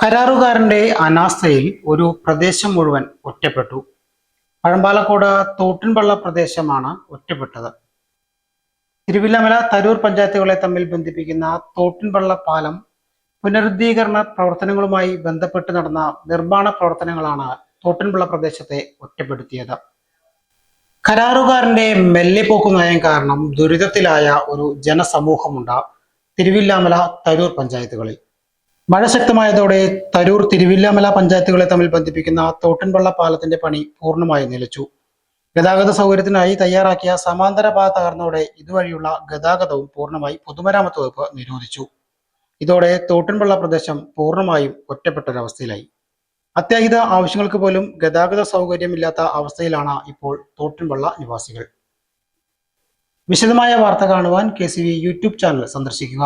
കരാറുകാരന്റെ അനാസ്ഥയിൽ ഒരു പ്രദേശം മുഴുവൻ ഒറ്റപ്പെട്ടു. പഴമ്പാലക്കോട് തോട്ടിൻപള്ള പ്രദേശമാണ് ഒറ്റപ്പെട്ടത്. തിരുവില്ലമല തരൂർ പഞ്ചായത്തുകളെ തമ്മിൽ ബന്ധിപ്പിക്കുന്ന തോട്ടിൻപള്ള പാലം പുനരുദ്ധീകരണ പ്രവർത്തനങ്ങളുമായി ബന്ധപ്പെട്ട് നടന്ന നിർമ്മാണ പ്രവർത്തനങ്ങളാണ് തോട്ടിൻപള്ള പ്രദേശത്തെ ഒറ്റപ്പെടുത്തിയത്. കരാറുകാരന്റെ മെല്ലെപ്പോക്കു നയം കാരണം ദുരിതത്തിലായ ഒരു ജനസമൂഹമുണ്ട് തിരുവില്ലാമല തരൂർ പഞ്ചായത്തുകളിൽ. മഴ ശക്തമായതോടെ തരൂർ തിരുവില്ലാമല പഞ്ചായത്തുകളെ തമ്മിൽ ബന്ധിപ്പിക്കുന്ന തോട്ടൻപള്ള പാലത്തിന്റെ പണി പൂർണമായി നിലച്ചു. ഗതാഗത സൗകര്യത്തിനായി തയ്യാറാക്കിയ സമാന്തര പാത തകർന്നതോടെ ഇതുവഴിയുള്ള ഗതാഗതവും പൂർണമായി പൊതുമരാമത്ത് വകുപ്പ് നിരോധിച്ചു. ഇതോടെ തോട്ടൻപള്ള പ്രദേശം പൂർണമായും ഒറ്റപ്പെട്ടൊരവസ്ഥയിലായി. അത്യാഹിത ആവശ്യങ്ങൾക്ക് പോലും ഗതാഗത സൗകര്യമില്ലാത്ത അവസ്ഥയിലാണ് ഇപ്പോൾ തോട്ടൻപള്ള നിവാസികൾ. വിശദമായ വാർത്ത കാണുവാൻ കെ യൂട്യൂബ് ചാനൽ സന്ദർശിക്കുക.